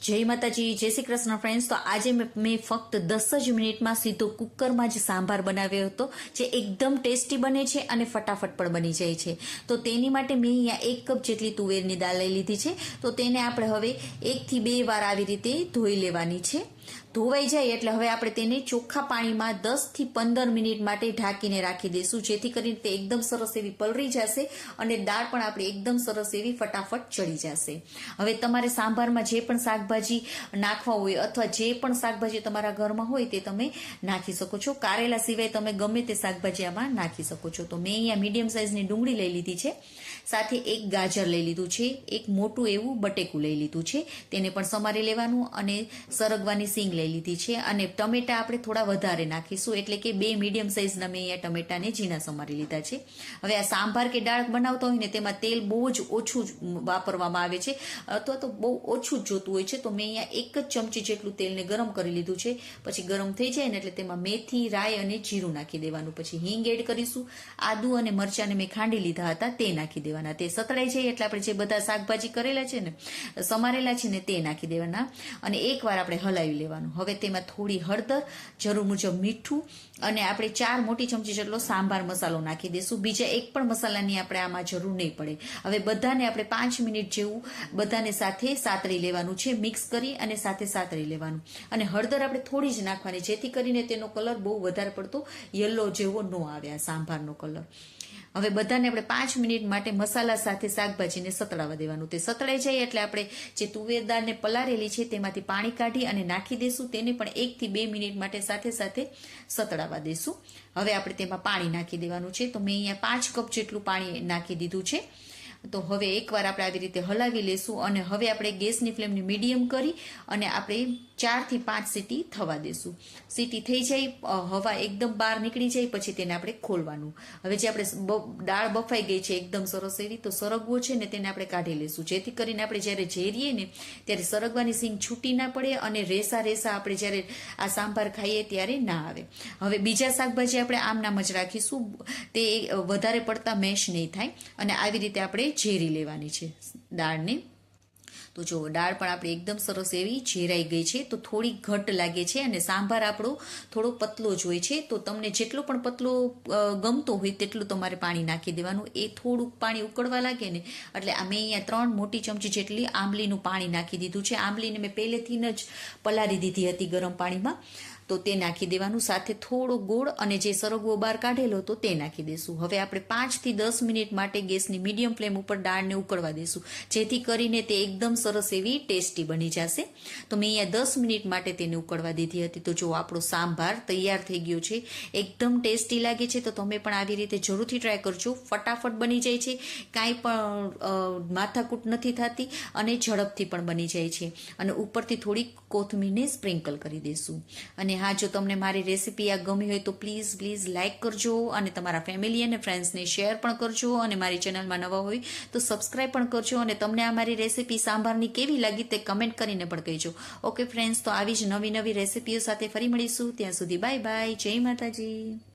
જય માતાજી, જય શ્રી કૃષ્ણ ફ્રેન્ડ્સ તો આજે મેં ફક્ત દસ જ મિનિટમાં સીધો કુકરમાં જ સાંભાર બનાવ્યો હતો, જે એકદમ ટેસ્ટી બને છે અને ફટાફટ પણ બની જાય છે. તો તેની માટે મેં અહીંયા એક કપ જેટલી તુવેરની દાળ લઈ લીધી છે. તો તેને આપણે હવે એકથી બે વાર આવી રીતે ધોઈ લેવાની છે. ધોવાઈ જાય એટલે હવે આપણે તેને ચોખ્ખા પાણીમાં દસથી પંદર મિનિટ માટે ઢાંકીને રાખી દઈશું. જેથી કરીને તે એકદમ સરસ એવી પલળી જશે અને દાળ પણ આપણે એકદમ સરસ એવી ફટાફટ ચડી જશે. હવે તમારે સાંભારમાં જે પણ શાકભાજી નાખવા હોય અથવા જે પણ શાકભાજી તમારા ઘરમાં હોય તે તમે નાખી શકો છો. કારેલા સિવાય તમે ગમે તે શાકભાજી આમાં નાખી શકો છો. તો મેં અહીંયા મીડિયમ સાઇઝની ડુંગળી લઈ લીધી છે, સાથે એક ગાજર લઈ લીધું છે, એક મોટું એવું બટેકું લઈ લીધું છે. તેને પણ સમારી લેવાનું અને સરગવાની સિંગ લઈ લીધી છે અને ટમેટા આપણે થોડા વધારે નાખીશું. એટલે કે બે મીડિયમ સાઇઝના મેં અહીંયા ટમેટાને ઝીણા સમારી લીધા છે. હવે આ સાંભાર કે દાળ બનાવતા હોય ને તેમાં તેલ બહુ જ ઓછું વાપરવામાં આવે છે. અથવા તો બહુ ઓછું જ જોતું હોય છે. તો મેં અહીંયા એક જ ચમચી જેટલું તેલને ગરમ કરી લીધું છે. પછી ગરમ થઈ જાય ને એટલે તેમાં મેથી, રાઈ અને જીરું નાખી દેવાનું. પછી હિંગ એડ કરીશું. આદુ અને મરચાંને મેં ખાંડી લીધા હતા, તે નાખી દેવાના. તે સતળાઈ જાય એટલે આપણે જે બધા શાકભાજી કરેલા છે ને, સમારેલા છે ને તે નાખી દેવાના. અને એકવાર આપણે હલાવી લેવાનું. હવે તેમાં થોડી હળદર, જરૂર મુજબ મીઠું અને આપણે ચાર મોટી ચમચી જેટલો સાંભાર મસાલો નાખી દઈશું. બીજા એક પણ મસાલાની આપણે આમાં જરૂર નહીં પડે. હવે બધાને આપણે પાંચ મિનિટ જેવું બધાને સાથે સાતરી લેવાનું છે. મિક્સ કરી અને સાથે સાતરી લેવાનું. અને હળદર આપણે થોડી જ નાખવાની, જેથી કરીને તેનો કલર બહુ વધારે પડતો યલો જેવો ન આવે આ સાંભારનો કલર. હવે બધાને આપણે પાંચ મિનિટ માટે મસાલા સાથે શાકભાજીને સતળાવા દેવાનું. તે સતળાઈ જાય એટલે આપણે જે તુવેર દાળને પલાળેલી છે તેમાંથી પાણી કાઢી અને નાખી દઈશું તેને પણ એકથી બે મિનિટ માટે સાથે સાથે સતળાવા દઈશું હવે આપણે તેમાં પાણી નાખી દેવાનું છે. તો મેં અહીંયા પાંચ કપ જેટલું પાણી નાખી દીધું છે. તો હવે એકવાર આપણે આવી રીતે હલાવી લેશું અને હવે આપણે ગેસની ફ્લેમની મીડિયમ કરી અને આપણે ચારથી પાંચ સીટી થવા દેશું. સીટી થઈ જાય હવા એકદમ બહાર નીકળી જાય, પછી તેને આપણે ખોલવાનું. હવે જે આપણે દાળ બફાઈ ગઈ છે, એકદમ સરસ એવી, તો સરગવો છે ને તેને આપણે કાઢી લેશું. જેથી કરીને આપણે જ્યારે ઝેરીએ ને, ત્યારે સરગવાની સિંગ છૂટી ના પડે અને રેસા રેસા આપણે જ્યારે આ સાંભાર ખાઈએ ત્યારે ના આવે. હવે બીજા શાકભાજી આપણે આમ નામ જ રાખીશું. તે વધારે પડતા મેશ નહીં થાય. અને આવી રીતે આપણે ઝેરી લેવાની છે દાળને. તો જો દાળ પણ આપણી એકદમ સરસ એવી ઝેરાઈ ગઈ છે, તો થોડી ઘટ લાગે છે અને સાંભાર આપણો થોડો પતલો જ હોય છે. તો તમને જેટલો પણ પતલો ગમતો હોય તેટલું તમારે પાણી નાખી દેવાનું. એ થોડુંક પાણી ઉકળવા લાગે ને, એટલે અમે અહીંયા ત્રણ મોટી ચમચી જેટલી આંબલીનું પાણી નાખી દીધું છે. આંબલીને મેં પહેલેથી જ પલાળી દીધી હતી ગરમ પાણીમાં. તો તે નાખી દેવાનું. સાથે થોડો ગોળ અને જે સરગવો બહાર કાઢેલો હતો તે નાખી દઈશું હવે આપણે પાંચથી દસ મિનિટ માટે ગેસની મીડિયમ ફ્લેમ ઉપર દાળને ઉકળવા દઈશું જેથી કરીને તે એકદમ સરસ એવી ટેસ્ટી બની જશે. તો મેં અહીંયા દસ મિનિટ માટે તેને ઉકળવા દીધી હતી. તો જો આપણો સાંભાર તૈયાર થઈ ગયો છે, એકદમ ટેસ્ટી લાગે છે, તો તમે પણ આવી રીતે જરૂરથી ટ્રાય કરજો. ફટાફટ બની જાય છે. કાંઈ પણ માથાકૂટ નથી થતી અને ઝડપથી પણ બની જાય છે. અને ઉપરથી થોડીક કોથમીરને સ્પ્રિંકલ કરી દઈશું અને હા, જો તમને મારી રેસીપી આ ગમી હોય તો પ્લીઝ પ્લીઝ લાઇક કરજો અને તમારા ફેમિલી અને ફ્રેન્ડ્સને શેર પણ કરજો અને મારી ચેનલમાં નવા હોય તો સબસ્ક્રાઈબ પણ કરજો અને તમને આ મારી રેસીપી સાંભારની કેવી લાગી તે કમેન્ટ કરીને પણ કહેજો. ઓકે ફ્રેન્ડ્સ તો આવી જ નવી નવી રેસીપીઓ સાથે ફરી મળીશું. ત્યાં સુધી બાય બાય જય માતાજી.